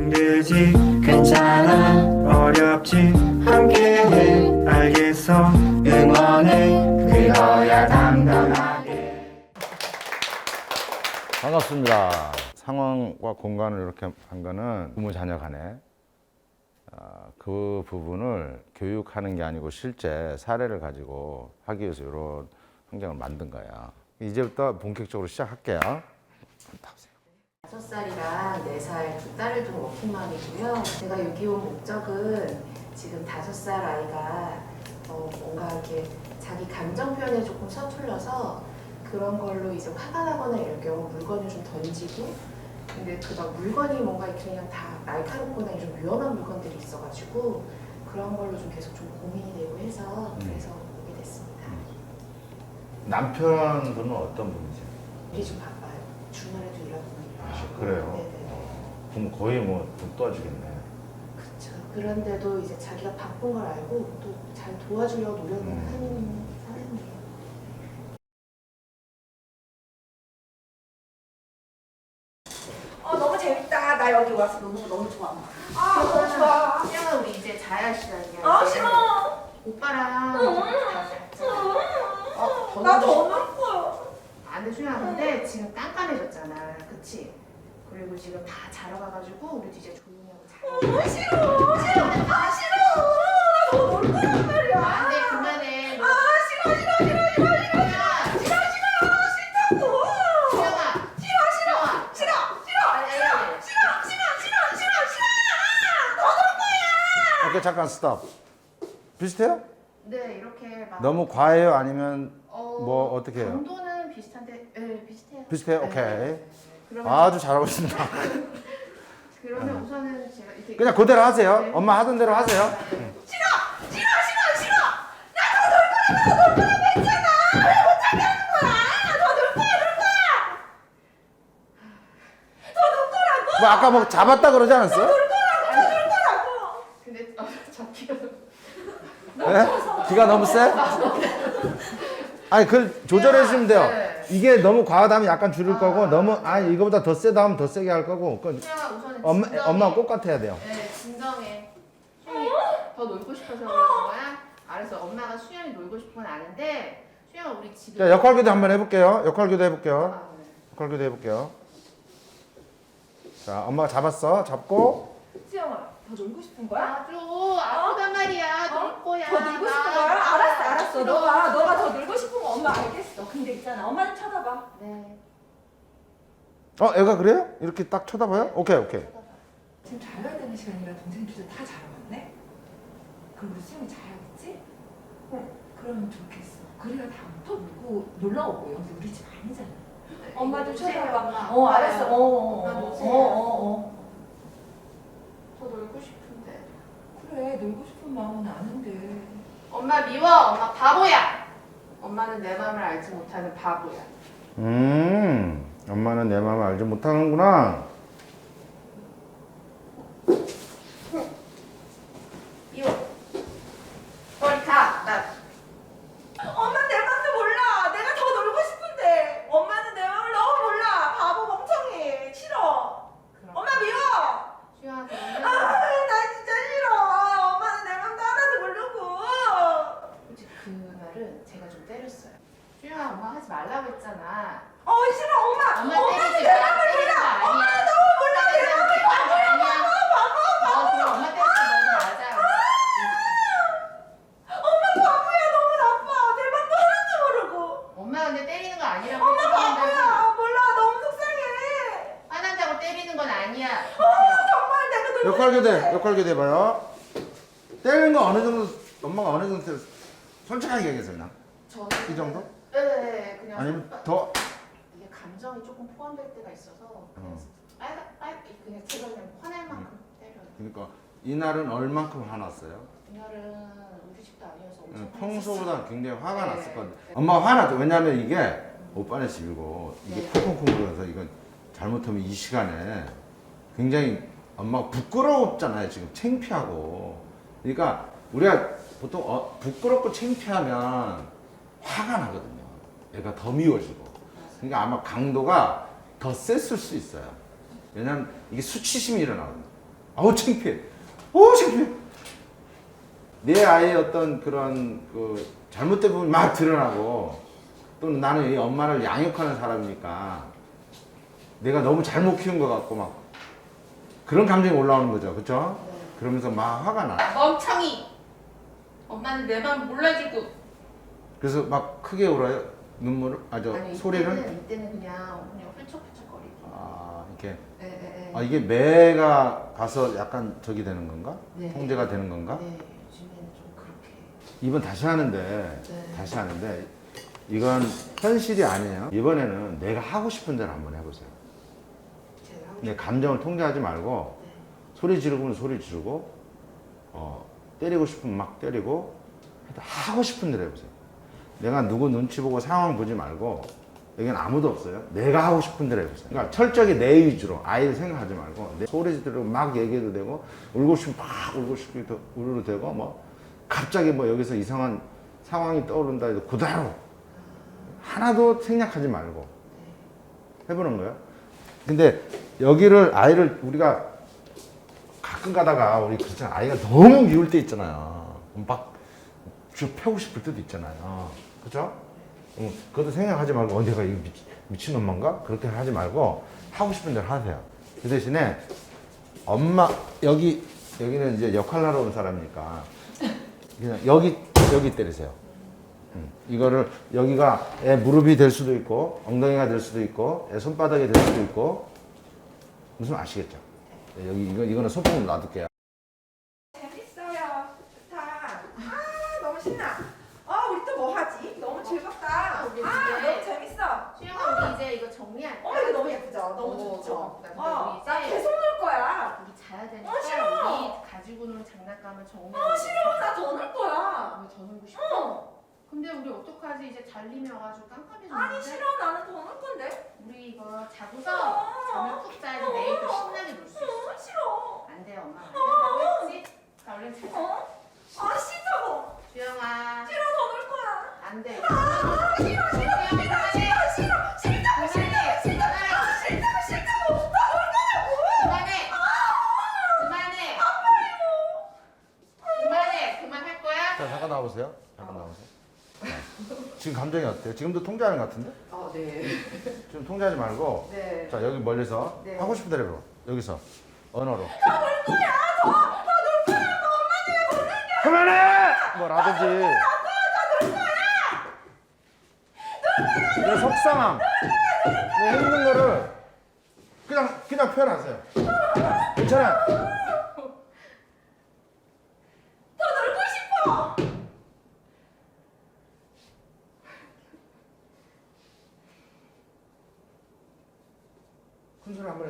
힘들지? 괜찮아. 어렵지? 함께해. 알겠어. 응원해. 그거야 당당하게. 반갑습니다. 상황과 공간을 이렇게 한 거는 부모 자녀 간에 아, 그 부분을 교육하는 게 아니고 실제 사례를 가지고 하기 위해서 이런 환경을 만든 거야. 이제부터 본격적으로 시작할게요. 타보세요. 다섯 살이랑 네살두 딸을 둔 워킹맘이고요. 제가 여기 온 목적은 지금 다섯 살 아이가 어, 뭔가 이렇게 자기 감정 표현에 조금 서툴러서 그런 걸로 이제 화가 나거나 이럴 경우 물건을 좀 던지고 근데 그막 물건이 뭔가 이렇게 그냥 다 날카롭거나 좀 위험한 물건들이 있어가지고 그런 걸로 좀 계속 좀 고민이 되고 해서 그래서 오게 됐습니다. 남편분은 어떤 분이세요? 일이 좀 바빠요. 주말에도 일하고. 그래요? 그럼 거의 뭐좀 도와주겠네. 그쵸. 그런데도 이제 자기가 바쁜 걸 알고 또 잘 도와주려고 노력을 음. 하는 사람이에요. 어 너무 재밌다. 나 여기 와서 너무 너무 좋아. 아 너무 좋아. 수영아 우리 이제 자야 시간이야. 아 싫어. 오빠랑. 어, 놀 거야. 싶- 안 돼, 수영아. 근데 지금 깜깜해졌잖아. 그치? 그리고 지금 다 자러 가가지고 우리도 이제 조용히 하고 자. 어 싫어. 싫어. 아 싫어. 나더 놀 거란 말이야. 안 돼, 그만해. 너- 아 싫어 싫어 싫어 싫어 싫어 싫어 싫어 싫다고. 수영아. 싫어 싫어. 싫어 싫어 아니, 아니, 싫어 아니. 싫어 싫어 싫어 싫어 싫어. 너놀 거야. 오케이 잠깐 스톱. 비슷해요? 네, 이렇게 막. 너무 과해요? 아니면 어, 뭐 어떻게 해요? 강도는 비슷한데, 네, 비슷해요. 비슷해요? 네, 오케이. 네, 네. 그러면, 아주 잘하고 있습니다. 그러면 우선은 제가 이렇게 그냥 그대로 하세요. 네. 엄마 하던 대로 하세요. 싫어 싫어 싫어 싫어. 나더놀 거야 너놀 거라고 했잖아. 왜 못하게 하는 거야? 더놀 거야 놀 거야. 더놀 거라고. 뭐 아까 뭐 잡았다 그러지 않았어요? 놀 거라고 더놀 거라고. 근데 어, 잡기가 네? 기가 너무 세? 아니 그 조절해 주시면 돼요. 네. 이게 너무 과하다면 약간 줄일 거고 너무 아니 이거보다 더 세다 하면 더 세게 할 거고 그 우선은 엄마 진정해. 엄마 꼭 같아야 돼요. 네 진정해 수영이 더 놀고 싶어서 그러는 거야? 알았어 엄마가 수영이 놀고 싶은 건 아는데 수영아 우리 지금 자 역할 교대 한번 해볼게요. 역할 교대 해볼게요. 아, 네. 역할 교대 해볼게요. 자 엄마가 잡았어. 잡고 수영아, 더 놀고 싶은 거야? 아주 아프단 말이야 놀 거야 더 놀고 싶은 나. 거야? 알았어, 알았어. 싫어. 너가 너가 더 놀고 싶은 거 엄마 알겠어. 근데 있잖아, 엄마는 쳐다봐. 네 어 애가 그래요? 이렇게 딱 쳐다봐요? 오케이 오케이. 쳐다봐. 지금 자야 되는 시간이라 동생들도 다 자러 갔네. 그럼 우리 수영이 자야겠지? 응. 그러면 좋겠어. 그래야 다음부터 놀고 놀러 오고 여기 우리 집 아니잖아. 엄마도 쳐다봐. 엄마. 어, 알았어. 어, 어, 어. 어, 어, 어. 더 놀고 싶은데 그래, 놀고 싶은 마음은 아는데. 엄마 미워 엄마 바보야 엄마는 내 마음을 알지 못하는 바보야 음 엄마는 내 마음을 알지 못하는구나. 미워 빨리 가나 엄마 내 맘도 몰라. 내가 더 놀고 싶은데. 엄마는 내 마음을 너무 몰라. 바보 멍청이. 싫어. 엄마 미워. 수영아 아, 그러면 나 진짜 싫어. 엄마는 내 맘도 하나도 모르고. 솔직히 그날은 제가 좀 때렸어요. 수영아 엄마 하지 말라고 했잖아. 어, 싫어. 엄마. 엄마 엄마는 때리지 내 마. 맘을 때리는 거 몰라. 아니야. 엄마 너무 몰라. 내 맘을 바보야. 아니야. 너 그럼 엄마 때렸어. 너도 맞아. 엄마 바보야. 너무 나빠. 내 맘도 하나도 모르고. 엄마 근데 때리는 거 아니라고. 엄마 생각한다고. 바보야. 몰라. 너무 속상해. 화난다고 때리는 건 아니야. 정말 내가 놀고 역할 교대 싶은데. 역할 교대 봐요. 때리는 거 어느 정도 엄마가 어느 정도 때렸어? 솔직하게 얘기해서 그냥 저는 이 정도? 네, 네, 그냥 아니면 손바- 더 이게 감정이 조금 포함될 때가 있어서 그냥 어. 빨간 빨 그냥 제가 그냥 화낼 만큼 때려요. 그러니까 이날은 얼만큼 화났어요? 이날은 우리 집도 아니어서 엄청 응, 평소보다 굉장히 화가 네. 났었거든. 엄마가 화났죠. 왜냐면 이게 오빠네 집이고 이게 네. 콩콩콩 불어서 이건 잘못하면 이 시간에 굉장히 엄마가 부끄러웠잖아요. 지금 창피하고. 그러니까 우리가 보통 어, 부끄럽고 창피하면 화가 나거든요. 얘가 더 미워지고. 그러니까 아마 강도가 더 셌을 수 있어요. 왜냐면 이게 수치심이 일어나거든요. 아우 창피해. 오 창피해. 내 아이의 어떤 그런 그 잘못된 부분이 막 드러나고 또는 나는 이 엄마를 양육하는 사람이니까 내가 너무 잘못 키운 것 같고 막 그런 감정이 올라오는 거죠, 그렇죠? 그러면서 막 화가 나. 멍청이. 엄마는 내 맘 몰라주고. 그래서 막 크게 울어요. 눈물을 아 저 아니, 소리를 이때는, 이때는 그냥 그냥 훌쩍훌쩍거리고. 아 이렇게 네, 네, 네. 아 이게 매가 가서 약간 저기 되는 건가? 네. 통제가 되는 건가? 네, 요즘에는 좀 그렇게. 이번 다시 하는데 네. 다시 하는데 이건 현실이 아니에요. 이번에는 내가 하고 싶은 대로 한번 해보세요. 내 감정을 통제하지 말고 네. 소리 지르면 소리 지르고 어, 때리고 싶으면 막 때리고 하고 싶은 대로 해보세요. 내가 누구 눈치 보고 상황 보지 말고 여기는 아무도 없어요. 내가 하고 싶은 대로 해보세요. 그러니까 철저하게 내 위주로 아이를 생각하지 말고 내 소리 지르고 막 얘기해도 되고 울고 싶으면 막 울고 싶기도 울어도 되고 뭐 갑자기 뭐 여기서 이상한 상황이 떠오른다 해도 그대로 하나도 생략하지 말고 해보는 거예요. 근데 여기를 아이를 우리가 가끔 가다가 우리 그렇잖아 아이가 너무 미울 때 있잖아요. 막 패고 싶을 때도 있잖아요. 그죠? 응, 그것도 생각하지 말고 어 내가 이 미치, 미친 엄마인가? 그렇게 하지 말고 하고 싶은 대로 하세요. 그 대신에 엄마 여기 여기는 이제 역할 하러 온 사람이니까 그냥 여기 여기 때리세요. 음, 이거를 여기가 애 무릎이 될 수도 있고 엉덩이가 될 수도 있고 애 손바닥이 될 수도 있고 무슨 아시겠죠? 네, 여기 이거 이거는 소품으로 놔둘게요. 재밌어요. 좋다. 아 너무 신나. 아 우리 또 뭐 하지? 너무 즐겁다. 아, 우리 아 이제- 너무 재밌어. 수영아 우리 이제 이거 정리할까? 어 이거 너무 예쁘죠? 너무 어, 좋죠? 어, 우리 나 이제- 계속 놀 거야. 우리 자야 되니까 어, 싫어. 우리 가지고 노는 장난감을 정리하고 어 싫어. 나더 놀 거야. 왜더 놀고 싶어? 어. 근데 우리 어떡하지? 이제 잘림이 와가지고 깜깜해졌는데 아니 싫어. 나는 더 놀 건데. 우리 이거 자고서 지금도 통제하는 것 같은데? 어, 네. 지금 통제하지 말고 네. 자 여기 멀리서 네. 하고 싶은 대로. 여기서 언어로. 그만해! 뭐라든지. 내 속상함, 내 힘든 거를 그냥 그냥 표현하세요. 괜찮아. 더 놀고 싶어. 큰 소리 한번 할까?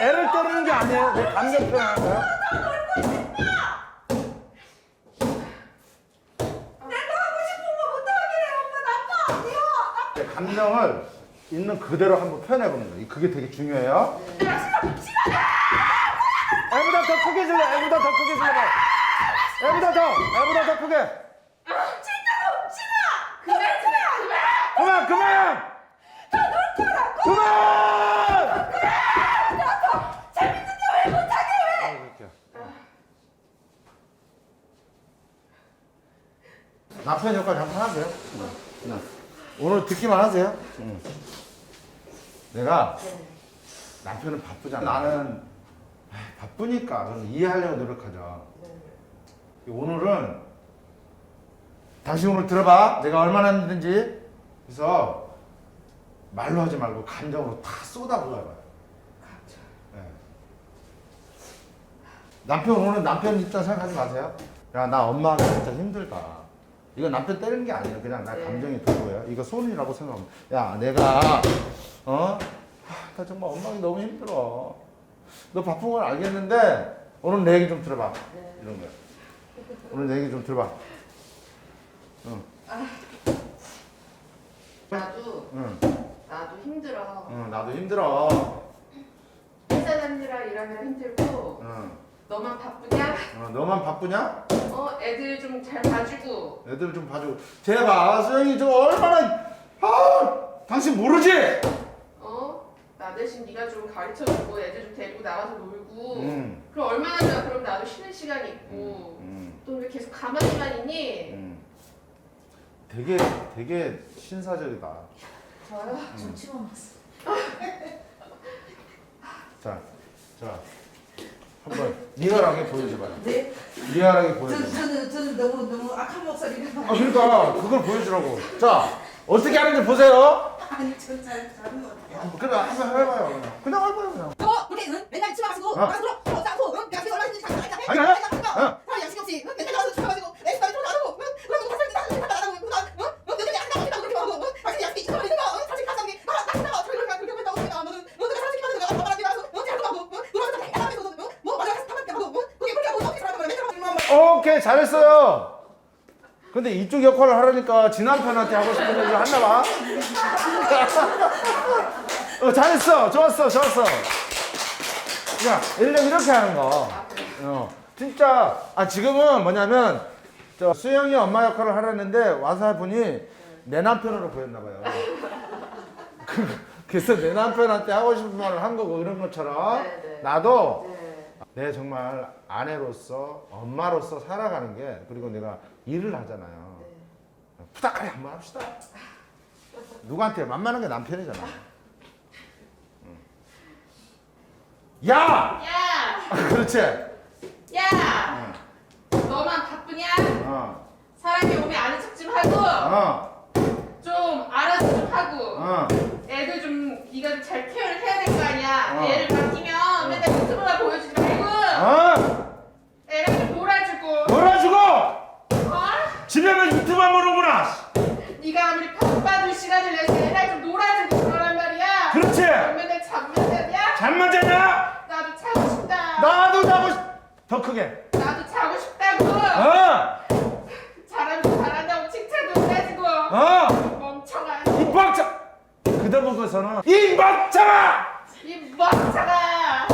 애를 때리는 게 아니에요. 내 감정 표현하는 거야. 내가 하고 싶은 거 못하게 해 엄마 나빠 아니야 내 감정을 있는 그대로 한번 표현해 보는 거예요. 그게 되게 중요해요. 애보다 더 크게 질러. 애보다 더 크게 질러. 애보다 더. 애보다 더 크게. 진짜로 싫어 그만 좀 그만 그만. 그만. 재밌는데 왜 못하게 해 아, 그렇게. 남편 역할 한번 하세요. 응. 오늘 듣기만 하세요. 응. 내가 남편은 바쁘잖아. 나는 아, 바쁘니까 그럼 이해하려고 노력하죠. 오늘은 다시 오늘 들어봐. 내가 얼마나 힘든지. 그래서 말로 하지 말고 감정으로 다 쏟아부어봐요. 네. 남편 오늘 남편 입장 생각하지 마세요. 야 나 엄마가 진짜 힘들다. 이거 남편 때리는 게 아니에요. 그냥 나 네. 감정이 들고요. 이거 손이라고 생각하면 야 내가 어? 하, 나 정말 엄마가 너무 힘들어. 너 바쁜 건 알겠는데 오늘 내 얘기 좀 들어봐. 네. 이런 거야. 오늘 내 얘기 좀 들어봐. 응. 나도 응. 나도 힘들어. 응. 나도 힘들어. 회사 다니느라 일하면 힘들고 응. 너만 바쁘냐? 어, 너만 바쁘냐? 어 애들 좀 잘 봐주고 애들 좀 봐주고 제발 수영이 좀 얼마나 아 당신 모르지? 어? 나 대신 네가 좀 가르쳐주고 애들 좀 데리고 나가서 놀고 음. 그럼 얼마나 좋아 그럼 나도 쉬는 시간이 있고 음, 또왜 계속 가만히만 있니? 음. 되게 되게 신사적이다. 저요? 좀 치워 놨어 자, 자 한번 리얼하게 보여줘봐요. 네? 리얼하게 저, 보여줘. 저는 저는 너무 너무 악한 목소리를 아 그러니까 그걸 보여주라고. 자 어떻게 하는지 보세요. 아니 저잘 잘한 것 같아요 그래 한번 해봐요. 그냥 그냥 해봐요 그냥. 너 근데 응? 맨날 치마 쓰고 어. 나가서 너 짱소 응? 내가 그래서 얼마나 힘든지 잘 알잖아 아니, 아니. 어. 사람 양심 없이 응? 맨날 나가서 치마 가지고 오케이 잘했어요. 근데 이쪽 역할을 하려니까 지 남편한테 하고 싶은 얘기를 했나 봐. 어, 잘했어. 좋았어. 좋았어. 야, 들면 이렇게 하는 거. 어, 진짜, 아, 지금은 뭐냐면, 저 수영이 엄마 역할을 하려는데 와서 분이 내 남편으로 보였나 봐요. 그- 그래서 내 남편한테 하고 싶은 말을 한 거고, 이런 것처럼. 네, 네. 나도 네. 내 정말 아내로서 엄마로서 살아가는 게 그리고 내가 일을 하잖아요. 부탁하게 한번 합시다. 누구한테 만만한 게 남편이잖아. 응. 야! 야! 그렇지. 야! 너만 바쁘냐? 어, 사람이 오면 아는 척 좀 하고 어, 좀 알아서 좀 하고 어. 애들 좀 네가 좀잘 케어를 해야 될 거 아니야 어. 애를 맡기면 맨날 유튜브만 보여주지 말고 어? 애랑 좀 놀아주고 놀아주고! 어? 집에만 유튜브만 보는구나! 네가 아무리 바빠도 시간을 내서 애랑 좀 놀아주고 그러란 말이야 그렇지! 맨날 잠만 자냐? 잠만 자냐? 나도 자고 싶다 나도 자고 싶... 더 크게. 나도 자고 싶다고 어! 잘한다 잘한다고 칭찬도 해주고 어! 멍청아 이 빡쳐! 그다 보고서는 이 빡쳐가! 이 멍청아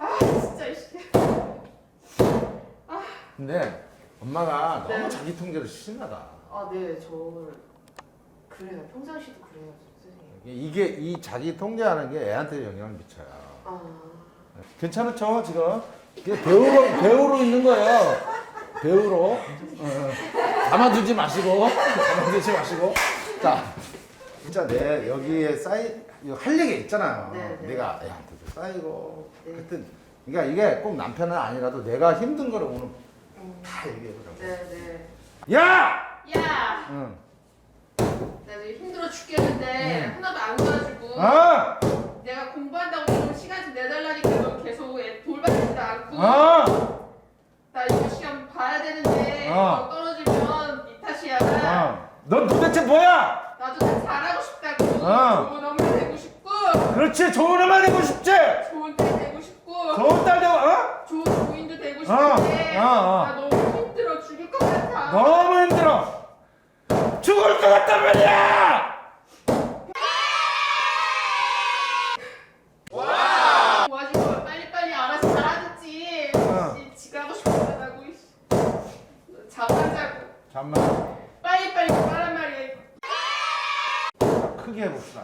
아 진짜 이씨 근데 엄마가 너무 네. 자기 통제를 심하다. 아 네 저 그래요 평상시도 그래요 선생님 이게 이 자기 통제하는 게 애한테 영향을 미쳐요. 아 괜찮죠 지금? 이게 배우로 배우로 있는 거예요. 배우로 어, 담아두지 마시고 담아두지 마시고 자 진짜 내 여기에 쌓이 이거 할 얘기 있잖아요. 네, 네. 내가 애한테도 쌓이고 네. 하여튼 그러니까 이게 꼭 남편은 아니라도 내가 힘든 거를 오늘 음, 다 얘기해 보자고. 네 네 야! 야! 응. 나 지금 힘들어 죽겠는데 음. 하나도 안 도와주고 아! 내가 공부한다고 좀 시간 좀 내달라니까 너 계속 애 돌봐주지도 않고 아! 나 이거 시험 봐야 되는데 어. 너 떨어지면 네 탓이야 아! 넌 도대체 뭐야? 나도 다 잘하고 싶다고 어. 좋은 엄마 되고 싶고 그렇지 좋은 엄마 되고 싶지 좋은 딸 되고 싶고 좋은 딸 되고 어? 좋은 부인도 되고 어, 싶은데 어, 어. 나 너무 힘들어 죽을 것 같아. 너무 힘들어 죽을 것 같단 말이야 도와줄 거 빨리빨리 알아서 잘하겠지. 어. 씨, 지가 하고 싶은 거 하고. 이씨. 너 잠만 자고 잠만 빨리빨리 하란 말이야. 크게 해봅시다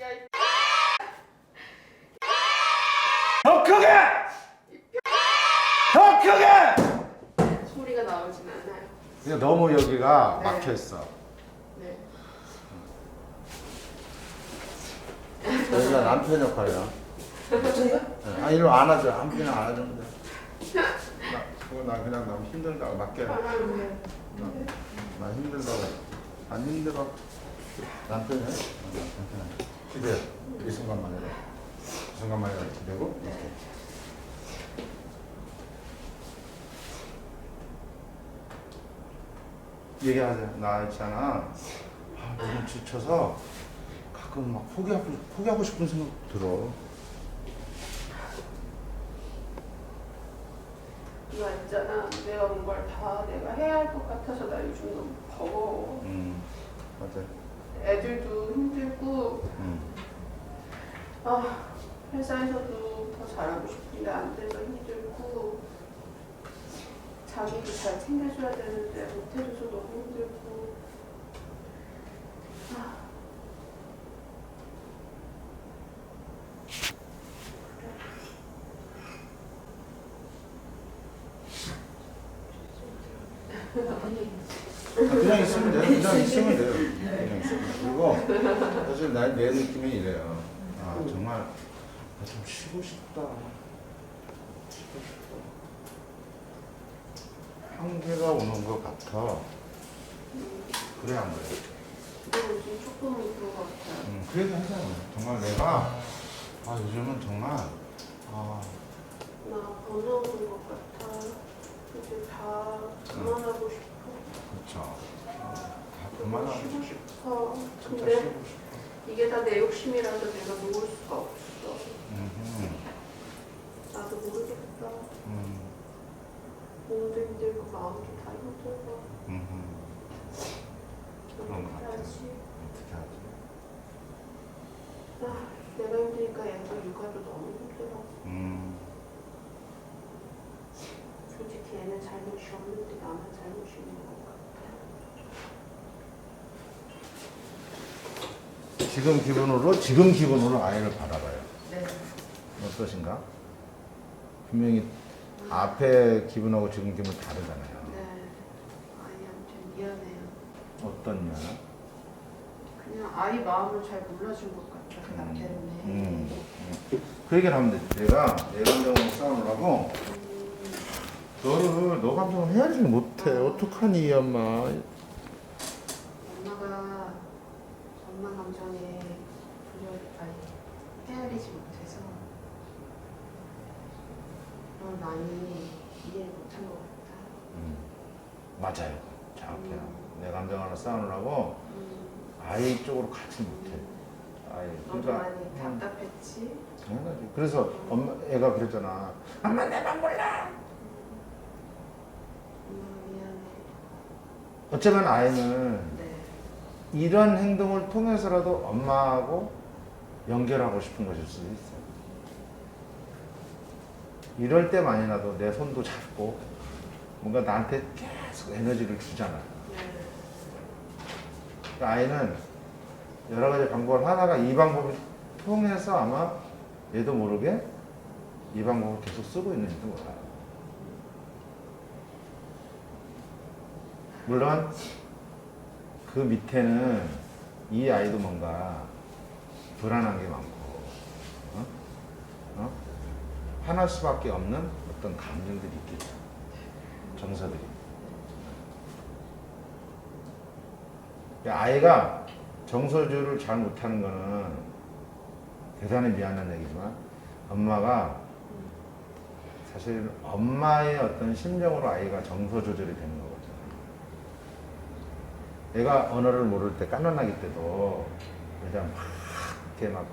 야, 이 더 크게 더 크게 소리가 나오진 이거 너무 여기가 네. 막혀 있어. 네. 여기가 남편 역할이야. 네. 아 이리로 안아줘. 한 분이나 안아주면 돼 나, 그거 나 그냥 너무 힘들다고 맡겨. 나, 나 힘들다고. 안 힘들어. 남편이 해? 어, 남편 기대 이 순간만 해라 이 순간만 해라 기대고. 이렇게 얘기하자 나 있잖아 아, 너무 지쳐서 가끔 막 포기하고, 포기하고 싶은 생각 들어 나 있잖아. 내가 뭔가를 다 내가 해야 할 것 같아서 나 요즘 너무 버거워. 음 맞아 애들도 힘들고 음. 아 회사에서도 더 잘하고 싶은데 안 돼서 힘들고 자기도 잘 챙겨줘야 되는데 못해줘서 너무 힘들고 아. 아, 그냥 있으면 돼요. 그냥 있으면 돼요. 그냥 있으면 돼요. 그리고 사실 나, 내 느낌이 이래요. 아 정말 아, 좀 쉬고 싶다. 쉬고 싶다. 한계가 오는 것 같아. 그래 안 그래? 요즘 조금 그런 것 같아요. 음, 그 얘기 하잖아요. 정말 내가 아 요즘은 정말 아 나 번아오는 것 같아. 이제 다 그만하고 싶어. 그렇죠. 다 그만하고 쉬고 싶어. 싶어. 진짜 근데 쉬고 싶어. 이게 다 내 욕심이라서 내가 놓을 수가 없어. 음, 나도 모르겠다. 음, 몸도 힘들고 마음도 다 힘들고. 음, 그런 것 어떻게 같아요. 하지? 어떻게 하지? 아, 내가 힘드니까 애도 육아도 너무 힘들어. 음. 솔직히 애는 잘못이 없는데 나만 잘못이 있는 것 같아. 지금 기분으로 지금 기분으로 아이를 바라봐요. 네. 어떠신가? 분명히 앞에 기분하고 지금 기분 다르잖아요. 네. 아이 한테 미안해요. 어떤 면? 그냥 아이 마음을 잘 몰라준 것 같아. 그나 때문에. 음, 음. 그 얘기를 하면 되지. 내가 내 감정으로 싸우려고 너를 너 감정을 헤아리지 못해. 어떡하니 이 엄마. 엄마가 엄마 감정에 조절 아니 헤아리지 못해서 널 많이 이해 못한 것 같아. 음, 맞아요. 정확해요. 내 감정으로 싸우려고 음, 아이 쪽으로 가지 못해. 너도 그러니까 많이 음, 답답했지. 당연하지. 그래서 엄마 애가 그랬잖아. 엄마 내맘 몰라. 엄마 미안해. 어쩌면 아이는 네. 이런 행동을 통해서라도 엄마하고 연결하고 싶은 것일 수도 있어요. 이럴 때만이라도 내 손도 잡고 뭔가 나한테 계속 에너지를 주잖아. 네. 아이는 여러 가지 방법을 하다가 이 방법을 통해서 아마 얘도 모르게 이 방법을 계속 쓰고 있는지도 몰라요. 물론 그 밑에는 이 아이도 뭔가 불안한 게 많고 어? 어? 화날 수밖에 없는 어떤 감정들이 있겠죠. 정서들이. 그러니까 아이가 정서조를 잘 못하는 거는 대단히 미안한 얘기지만 엄마가 사실 엄마의 어떤 심정으로 아이가 정서 조절이 되는 거거든요. 애가 언어를 모를 때 깐난아기 때도 여자 막 이렇게 막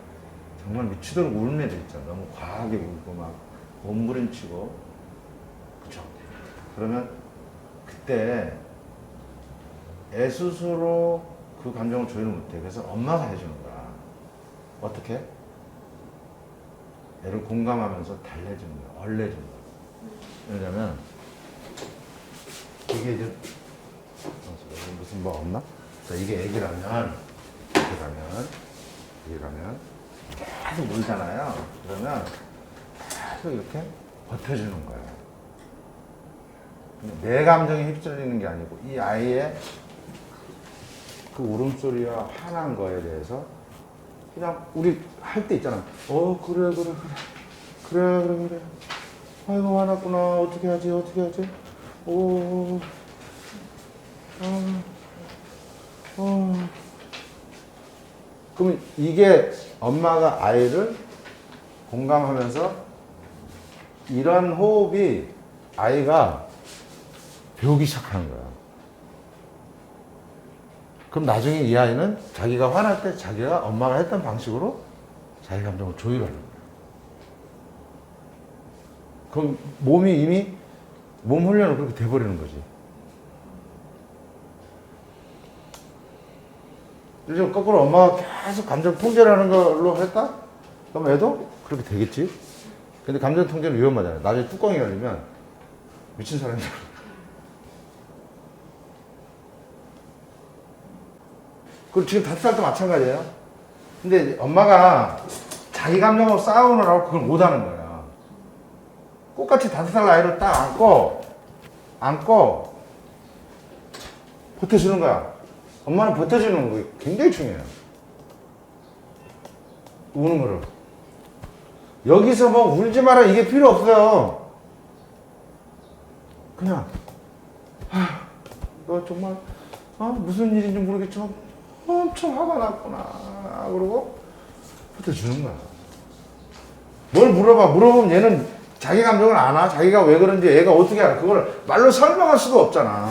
정말 미치도록 우는 애들 있잖아. 너무 과하게 울고 막 몸부림치고 그죠? 그러면 그때 애 스스로 그 감정을 조율을 못해. 그래서 엄마가 해주는 거야. 어떻게? 애를 공감하면서 달래주는 거야. 얼내주는 거야. 왜냐면 이게 이제 무슨 뭐 없나? 자, 이게 애기라면 애기라면 애기라면 계속 울잖아요. 그러면 계속 이렇게 버텨주는. 근데 내 감정이 휩쓸리는 게 아니고 이 아이의 그 울음소리와 화난 거에 대해서 그냥 우리 할 때 있잖아. 어 그래 그래 그래 그래 그래 그래. 아이고 화났구나. 어떻게 하지 어떻게 하지? 오. 어. 어. 그럼 이게 엄마가 아이를 공감하면서 이런 호흡이 아이가 배우기 시작하는 거야. 그럼 나중에 이 아이는 자기가 화날 때 자기가 엄마가 했던 방식으로 자기 감정을 조율하는 거야. 그럼 몸이 이미 몸 훈련을 그렇게 돼버리는 거지. 요즘 거꾸로 엄마가 계속 감정 통제를 하는 걸로 했다? 그럼 애도 그렇게 되겠지? 근데 감정 통제는 위험하잖아요. 나중에 뚜껑이 열리면 미친 사람이 그리고 지금 다섯 살도 마찬가지예요. 근데 엄마가 자기 감정으로 싸우느라고 그걸 못하는 거야. 똑같이 다섯 살 아이를 딱 안고, 안고, 버텨주는 거야. 엄마는 버텨주는 거 굉장히 중요해요. 우는 거를. 여기서 뭐 울지 마라 이게 필요 없어요. 그냥, 아, 너 정말, 아, 무슨 일인지 모르겠지만 엄청 화가 났구나. 그러고 버텨주는 거야. 뭘 물어봐. 물어보면 얘는 자기 감정을 아나? 자기가 왜 그런지 얘가 어떻게 알아? 그걸 말로 설명할 수가 없잖아.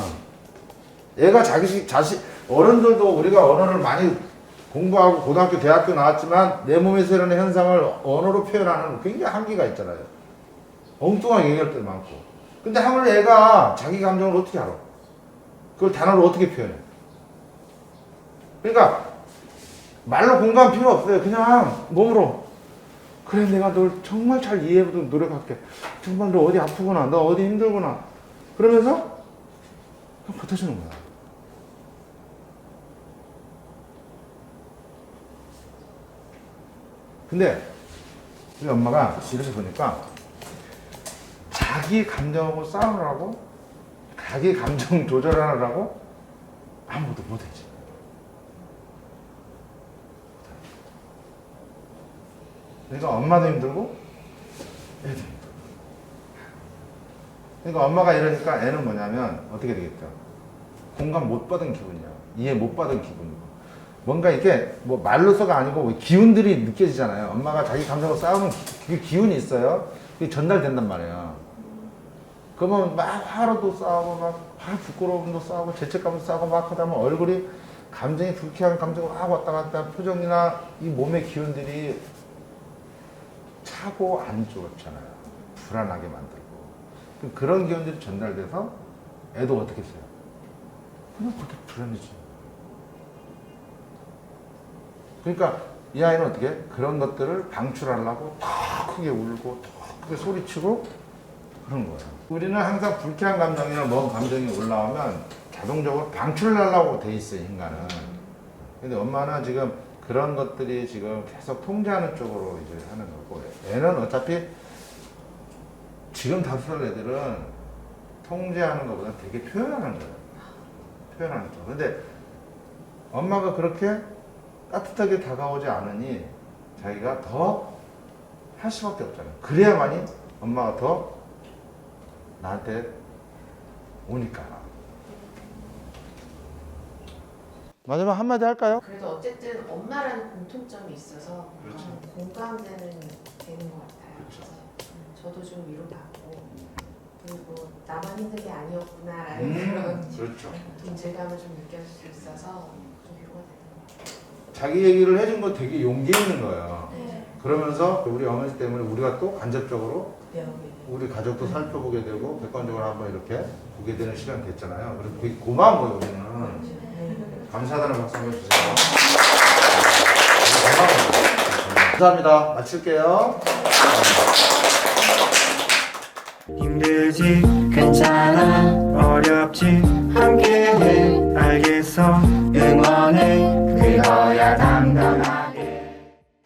얘가 자기 자식 어른들도 우리가 언어를 많이 공부하고 고등학교 대학교 나왔지만 내 몸에서 일어나는 현상을 언어로 표현하는 굉장히 한계가 있잖아요. 엉뚱하게 얘기할 때도 많고. 근데 하물 애가 자기 감정을 어떻게 알아? 그걸 단어로 어떻게 표현해? 그러니까 말로 공감 필요 없어요. 그냥 몸으로. 그래 내가 널 정말 잘 이해해보도록 노력할게. 정말 너 어디 아프구나. 너 어디 힘들구나. 그러면서 그냥 버텨주는 거야. 근데 우리 엄마가 이렇게 보니까 자기 감정하고 싸우느라고 자기 감정 조절하느라고 아무것도 못했지. 그러니까 엄마도 힘들고 애도. 그러니까 엄마가 이러니까 애는 뭐냐면 어떻게 되겠죠? 공감 못 받은 기분이야. 이해 못 받은 기분이고. 뭔가 이게 뭐 말로서가 아니고 기운들이 느껴지잖아요. 엄마가 자기 감정으로 싸우면 그 기운이 있어요. 그게 전달된단 말이에요. 그러면 막 화로도 싸우고 막 아, 부끄러움도 싸우고 죄책감도 싸우고 막 하다 보면 얼굴이 감정이 불쾌한 감정이 막 왔다 갔다 표정이나 이 몸의 기운들이 차고 안 좋잖아요. 불안하게 만들고. 그런 기운들이 전달돼서 애도 어떻게 써요? 그냥 그렇게 불안해지. 그러니까 이 아이는 어떻게 그런 것들을 방출하려고 더 크게 울고 더 크게 소리치고 그런 거예요. 우리는 항상 불쾌한 감정이나 먼 감정이 올라오면 자동적으로 방출하려고 돼 있어요, 인간은. 근데 엄마는 지금 그런 것들이 지금 계속 통제하는 쪽으로 이제 하는 거고, 애는 어차피 지금 살 애들은 통제하는 것보다 되게 표현하는 거예요. 표현하는 쪽. 근데 엄마가 그렇게 따뜻하게 다가오지 않으니 자기가 더 할 수밖에 없잖아요. 그래야만이 엄마가 더 나한테 오니까. 마지막 한마디 할까요? 그래도 어쨌든 엄마라는 공통점이 있어서 그렇죠. 어, 공감되는 되는 것 같아요. 그렇죠. 음, 저도 좀 위로받고 그리고 나만 힘든 게 아니었구나라는 음, 그런 그렇죠. 존재감을 좀 느낄 수 있어서 좀 위로가 되는 것 같아요. 자기 얘기를 해준 거 되게 용기 있는 거예요. 네. 그러면서 우리 어머니 때문에 우리가 또 간접적으로 배우게 우리 가족도 살펴보게 되고 객관적으로 한번 이렇게 보게 되는 시간이 됐잖아요. 그래서 되게 고마운 거예요, 우리는. 네. 감사하다는 박수 한번 주세요. 감사합니다. 마칠게요. 힘들지 괜찮아 어렵지 함께해 알겠어